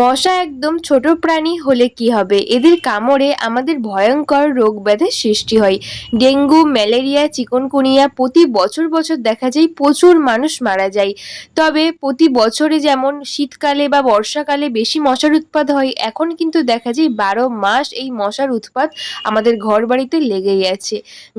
মশা একদম ছোট প্রাণী হলে কি হবে? এদের কামড়ে আমাদের ভয়ঙ্কর রোগ ব্যাধির সৃষ্টি হয়। ডেঙ্গু, ম্যালেরিয়া, চিকনকুনিয়া প্রতি বছর বছর দেখা যায় প্রচুর মানুষ মারা যায়। তবে প্রতি বছরে যেমন শীতকালে বা বর্ষাকালে বেশি মশার উৎপাদ হয়, এখন কিন্তু দেখা যায় বারো মাস এই মশার উৎপাত আমাদের ঘর বাড়িতে লেগেই আছে।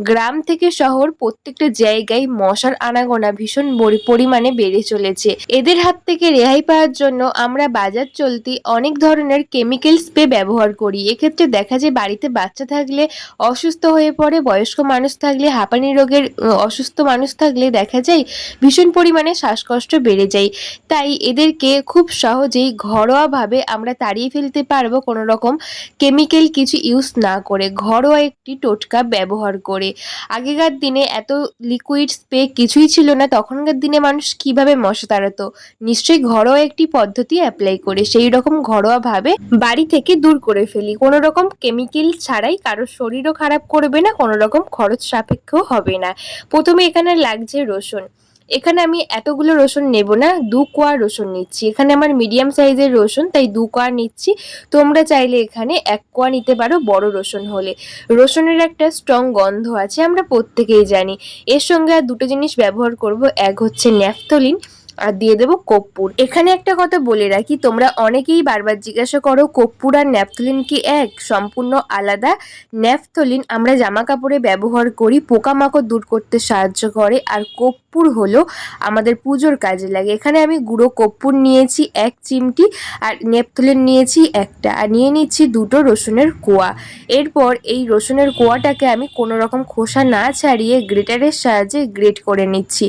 গ্রাম থেকে শহর প্রত্যেকটা জায়গায় মশার আনাগোনা ভীষণ পরিমাণে বেড়ে চলেছে। এদের হাত থেকে রেহাই পাওয়ার জন্য আমরা বাজার চলতি অনেক ধরনের কেমিক্যাল স্প্রে ব্যবহার করি। এক্ষেত্রে দেখা যায় বাড়িতে বাচ্চা থাকলে অসুস্থ হয়ে পড়ে, বয়স্ক মানুষ থাকলে, হাঁপানি রোগের অসুস্থ মানুষ থাকলে দেখা যায় ভীষণ পরিমাণে শ্বাসকষ্ট বেড়ে যায়। তাই এদেরকে খুব সহজেই ঘরোয়াভাবে আমরা তাড়িয়ে ফেলতে পারব কোনো রকম কেমিক্যাল কিছু ইউজ না করে, ঘরোয়া একটি টোটকা ব্যবহার করে। আগেকার দিনে এত লিকুইড স্প্রে কিছুই ছিল না, তখনকার দিনে মানুষ কীভাবে মশা তাড়াতো? নিশ্চয়ই ঘরোয়া একটি পদ্ধতি অ্যাপ্লাই করে, সেই রকম ঘরোয়াভাবে বাড়ি থেকে দূর করে ফেলি। কোনো রকম কেমিক্যাল ছাড়াই কারোর শরীরও খারাপ করবে না কোনো রকম খরচ সাপেক্ষও হবে না। প্রথমে এখানে লাগছে রসুন। এখানে আমি এতগুলো রসুন নেব না, দু কোয়া রসুন নিচ্ছি। এখানে আমার মিডিয়াম সাইজের রসুন, তাই দু কোয়া নিচ্ছি। তোমরা চাইলে এখানে এক কোয়া নিতে পারো বড় রসুন হলে। রসুনের একটা স্ট্রং গন্ধ আছে, আমরা প্রত্যেকেই জানি। এর সঙ্গে আর দুটো জিনিস ব্যবহার করব, এক হচ্ছে ন্যাফথলিন আর দিয়ে দেবো কর্পূর এখানে একটা কথা বলে রাখি, তোমরা অনেকেই বারবার জিজ্ঞাসা করো কর্পূর আর ন্যাপথলিন কি এক? সম্পূর্ণ আলাদা। ন্যাপথলিন আমরা জামা কাপড়ে ব্যবহার করি, পোকামাকড় দূর করতে সাহায্য করে, আর কর্পূর হলো আমাদের পুজোর কাজে লাগে। এখানে আমি গুঁড়ো কর্পূর নিয়েছি, এক চিমটি, আর ন্যাপথলিন নিয়েছি একটা, আর নিয়ে নিচ্ছি দুটো রসুনের কোয়া। এরপর এই রসুনের কোয়াটাকে আমি কোনো রকম খোসা না ছাড়িয়ে গ্রেটারের সাহায্যে গ্রেট করে নিচ্ছি।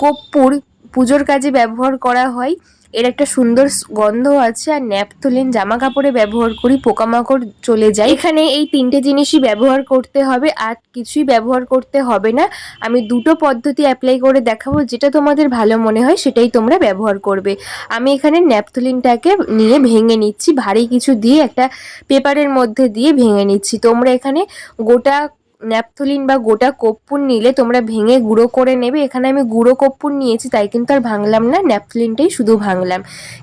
কর্পূর পুজোর কাজে ব্যবহার করা হয়। এর একটা সুন্দর গন্ধ আছে আর ন্যাপথলিন জামা কাপড়ে ব্যবহার করি, পোকামাকড় চলে যায়। এখানে এই তিনটে জিনিসই ব্যবহার করতে হবে, আর কিছুই ব্যবহার করতে হবে না। আমি দুটো পদ্ধতি অ্যাপ্লাই করে দেখাবো, যেটা তোমাদের ভালো মনে হয় সেটাই তোমরা ব্যবহার করবে। আমি এখানে ন্যাপথলিনটাকে নিয়ে ভেঙে নিচ্ছি, ভারী কিছু দিয়ে একটা পেপারের মধ্যে দিয়ে ভেঙে নিচ্ছি। তোমরা এখানে গোটা ন্যাপথলিন বা গোটা কর্পূর নিলে তোমরা ভেঙে গুঁড়ো করে নেবে। এখানে আমি গুঁড়ো কর্পূর নিয়েছি, তাই কিন্তু আর ভাঙলাম না, ন্যাপথলিনটাই শুধু ভাঙলাম।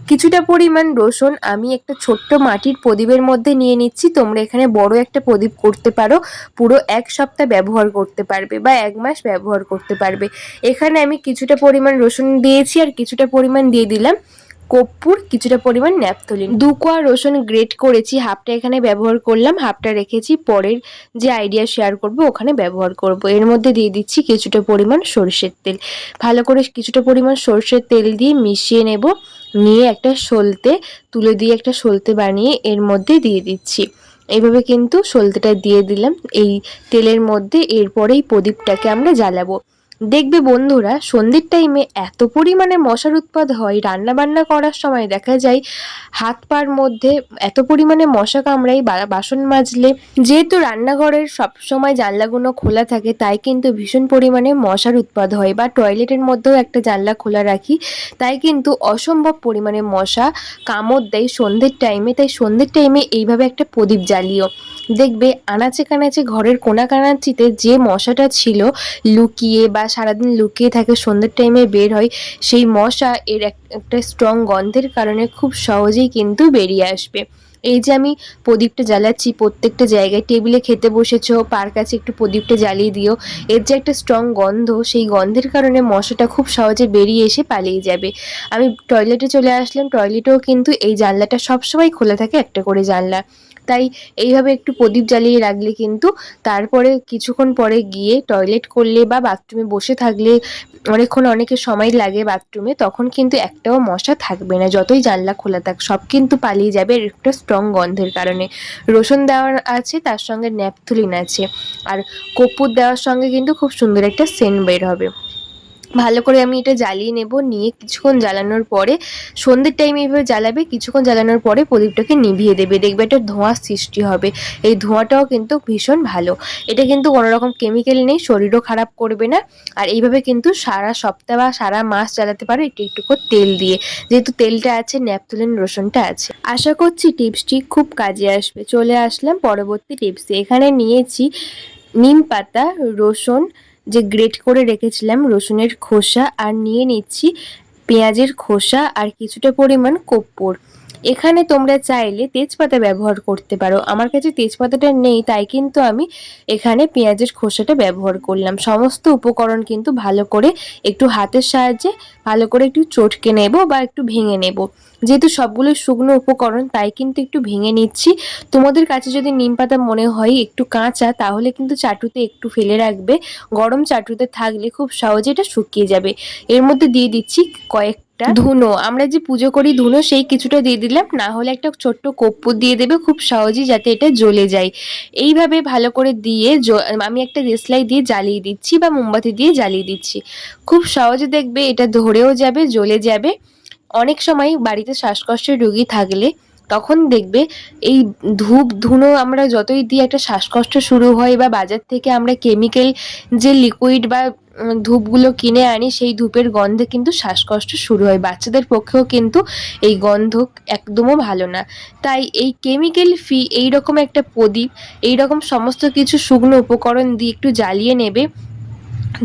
কিছুটা পরিমাণ রসুন আমি একটা ছোট্ট মাটির প্রদীপের মধ্যে নিয়ে নিচ্ছি, তোমরা এখানে বড় একটা প্রদীপ করতে পারো, পুরো এক সপ্তাহ ব্যবহার করতে পারবে বা এক মাস ব্যবহার করতে পারবে। এখানে আমি কিছুটা পরিমাণ রসুন দিয়েছি আর কিছুটা পরিমাণ দিয়ে দিলাম। কর্পূর কিছুটা পরিমাণ ন্যাপথলিন। দু কোয়া রসুন গ্রেট করেছি, হাফটা এখানে ব্যবহার করলাম, হাফটা রেখেছি, পরের যে আইডিয়া শেয়ার করব ওখানে ব্যবহার করব। এর মধ্যে দিয়ে দিচ্ছি কিছুটা পরিমাণ সরষের তেল। ভালো করে কিছুটা পরিমাণ সরষের তেল দিয়ে মিশিয়ে নেব, নিয়ে একটা সলতে, তুলে দিয়ে একটা সলতে বানিয়ে এর মধ্যে দিয়ে দিচ্ছি। এইভাবে কিন্তু সলতেটা দিয়ে দিলাম, এই তেলের মধ্যে এরপরেই প্রদীপটাকে আমরা জ্বালাবো। দেখবে বন্ধুরা, সন্ধ্যের টাইমে এত পরিমাণে মশার উৎপাদ হয় রান্না বান্না করার সময় দেখা যায় হাত পার মধ্যে এত পরিমাণে মশা কামড়ায় বা- বাসন মাজলে। যেহেতু রান্নাঘরের সব সময় জানলাগুলো খোলা থাকে, তাই কিন্তু ভীষণ পরিমাণে মশার উৎপাদ হয় বা টয়লেটের মধ্যেও একটা জানলা খোলা রাখি। তাই কিন্তু অসম্ভব পরিমাণে মশা কামড় দেয় সন্ধ্যের টাইমে তাই সন্ধ্যের টাইমে এইভাবে একটা প্রদীপ জ্বালিও। দেখবে আনাচে কানাচে ঘরের কোনা কানাচিতে যে মশাটা ছিল লুকিয়ে বা সারাদিন লুকিয়ে থাকে, সন্ধ্যের টাইমে বের হয়, সেই মশা এর এক- একটা স্ট্রং গন্ধের কারণে খুব সহজেই কিন্তু বেরিয়ে আসবে। এই যে আমি প্রদীপটা জ্বালাচ্ছি, প্রত্যেকটা জায়গায় টেবিলে খেতে বসেছো পার কাছে একটু প্রদীপটা জ্বালিয়ে দিও। এর যে একটা স্ট্রং গন্ধ, সেই গন্ধের কারণে মশাটা খুব সহজে বেরিয়ে এসে পালিয়ে যাবে। আমি টয়লেটে চলে আসলাম টয়লেটেও কিন্তু এই জানলাটা সবসময় খোলা থাকে একটা করে জানলা। তাই এইভাবে একটু প্রদীপ জ্বালিয়ে রাখলে কিন্তু তারপরে কিছুক্ষণ পরে গিয়ে টয়লেট করলে বা বাথরুমে বসে থাকলে অনেকক্ষণ অনেকের সময় লাগে বাথরুমে তখন কিন্তু একটাও মশা থাকবে না। যতই জানলা খোলা থাক, সব কিন্তু পালিয়ে যাবে। একটা স্ট্রং গন্ধের কারণে। রসুন দেওয়ার আছে, তার সঙ্গে ন্যাপথুলিন আছে। আর কর্পূর দেওয়ার সঙ্গে কিন্তু খুব সুন্দর একটা সেন্ট বের হবে। ভালো করে আমি এটা জ্বালিয়ে নেব, নিয়ে কিছুক্ষণ জ্বালানোর পরে, সন্ধ্যের টাইমে এইভাবে জ্বালাবে, কিছুক্ষণ জ্বালানোর পরে প্রদীপটাকে নিভিয়ে দেবে, দেখবে একটা ধোঁয়ার সৃষ্টি হবে। এই ধোঁয়াটাও কিন্তু ভীষণ ভালো। এটা কিন্তু কোনো রকম কেমিক্যাল নেই, শরীরও খারাপ করবে না। আর এইভাবে কিন্তু সারা সপ্তাহ বা সারা মাস জ্বালাতে পারো একটু একটু করে তেল দিয়ে। যেহেতু তেলটা আছে, ন্যাপথলিন রসুনটা আছে। আশা করছি টিপসটি খুব কাজে আসবে। চলে আসলাম পরবর্তী টিপসে। এখানে নিয়েছি নিম পাতা, রসুন যে গ্রেট করে রেখেছিলাম রসুনের খোসা, আর নিয়ে নিচ্ছি পেঁয়াজের খোসা আর কিছুটা পরিমাণ কর্পূর এখানে তোমরা চাইলে তেজপাতা ব্যবহার করতে পারো। আমার কাছে তেজপাতাটা নেই, তাই কিন্তু আমি এখানে পেঁয়াজের খোসাটা ব্যবহার করলাম। সমস্ত উপকরণ কিন্তু ভালো করে একটু হাতের সাহায্যে, ভালো করে একটু চটকে নেব বা একটু ভেঙে নেব। যেহেতু সবগুলো শুকনো উপকরণ, তাই কিন্তু একটু ভেঙে নিচ্ছি। তোমাদের কাছে যদি নিম পাতা মনে হয় একটু কাঁচা, তাহলে কিন্তু চাটুতে একটু ফেলে রাখবে। গরম চাটুতে থাকলে খুব সহজে এটা শুকিয়ে যাবে। এর মধ্যে দিয়ে দিচ্ছি কয়েকটা ধুনো, আমরা যে পুজো করি ধুনো, সেই কিছুটা দিয়ে দিলাম। না হলে একটা ছোট্ট কপ্পুর দিয়ে দেবে খুব সহজেই যাতে এটা জ্বলে যায়। এইভাবে ভালো করে দিয়ে আমি একটা রেসলাই দিয়ে জ্বালিয়ে দিচ্ছি বা মোমবাতি দিয়ে জ্বালিয়ে দিচ্ছি। খুব সহজে দেখবে এটা ধরেও যাবে, জ্বলে যাবে। অনেক সময় বাড়িতে শ্বাসকষ্টের রুগী থাকলে তখন দেখবে এই ধূপ ধুনো আমরা যতই দিই একটা শ্বাসকষ্ট শুরু হয় বা বাজার থেকে আমরা কেমিক্যাল যে লিকুইড বা ধূপগুলো কিনে আনি, সেই ধূপের গন্ধে কিন্তু শ্বাসকষ্ট শুরু হয়। বাচ্চাদের পক্ষেও কিন্তু এই গন্ধ একদমও ভালো না। তাই এই কেমিক্যাল ফ্রি এইরকম একটা প্রদীপ, এইরকম সমস্ত কিছু শুকনো উপকরণ দিয়ে একটু জ্বালিয়ে নেবে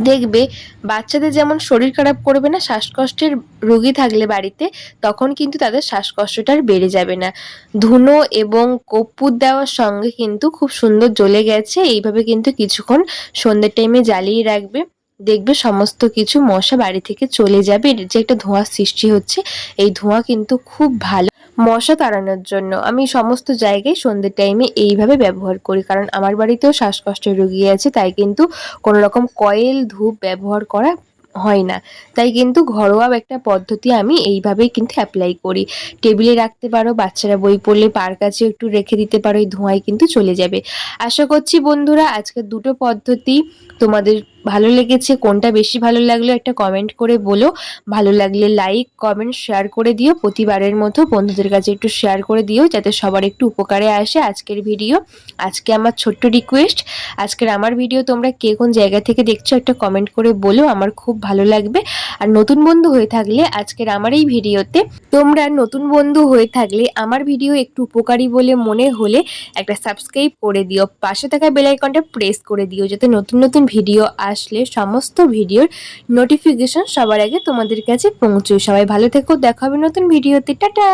দেখবে বাচ্চাদের যেমন শরীর খারাপ করবে না, শ্বাসকষ্টের রোগী থাকলে বাড়িতে, তখন কিন্তু তাদের শ্বাসকষ্টটা আর বেড়ে যাবে না। ধুনো এবং কর্পূর দেওয়ার সঙ্গে কিন্তু খুব সুন্দর জ্বলে গেছে, এইভাবে কিন্তু কিছুক্ষণ সন্ধ্যের টাইমে জ্বালিয়ে রাখবে। দেখবে সমস্ত কিছু মশা বাড়ি থেকে চলে যাবে এর যে একটা ধোঁয়ার সৃষ্টি হচ্ছে। এই ধোঁয়া কিন্তু খুব ভালো মশা তাড়ানোর জন্য। আমি সমস্ত জায়গায় সন্ধ্যের টাইমে এইভাবে ব্যবহার করি। কারণ আমার বাড়িতেও শ্বাসকষ্টের রুগী আছে, তাই কিন্তু কোনো রকম কয়েল, ধূপ ব্যবহার করা হয় না। তাই কিন্তু ঘরোয়া একটা পদ্ধতি আমি এইভাবেই কিন্তু অ্যাপ্লাই করি। টেবিলে রাখতে পারো, বাচ্চারা বই পড়লে পার কাছে একটু রেখে দিতে পারো, এই ধোঁয়ায় কিন্তু চলে যাবে। আশা করছি বন্ধুরা আজকে দুটো পদ্ধতি তোমাদের ভালো লেগেছে, কোনটা বেশি ভালো লাগল একটা কমেন্ট করে বলো। ভালো লাগলে লাইক কমেন্ট শেয়ার করে দিও। প্রতিবারের মতো বন্ধুদের কাছে একটু শেয়ার করে দিও, যাতে সবার একটু উপকারে আসে আজকের ভিডিও আজকে আমার ছোট্ট রিকোয়েস্ট আজকের আমার ভিডিও তোমরা কে কোন জায়গা থেকে দেখছ একটা কমেন্ট করে বলো, আমার খুব ভালো লাগবে। আর নতুন বন্ধু হয়ে থাকলে আজকের আমার এই ভিডিওতে তোমরা নতুন বন্ধু হয়ে থাকলে আমার ভিডিও একটু উপকারী বলে মনে হলে একটা সাবস্ক্রাইব করে দিও। পাশে থাকা বেল আইকনটা প্রেস করে দিও, যাতে নতুন নতুন ভিডিও আসলে সমস্ত ভিডিওর নোটিফিকেশন সবার আগে তোমাদের কাছে পৌঁছয় সবাই ভালো থেকো, দেখা হবে নতুন ভিডিওতে টাটা!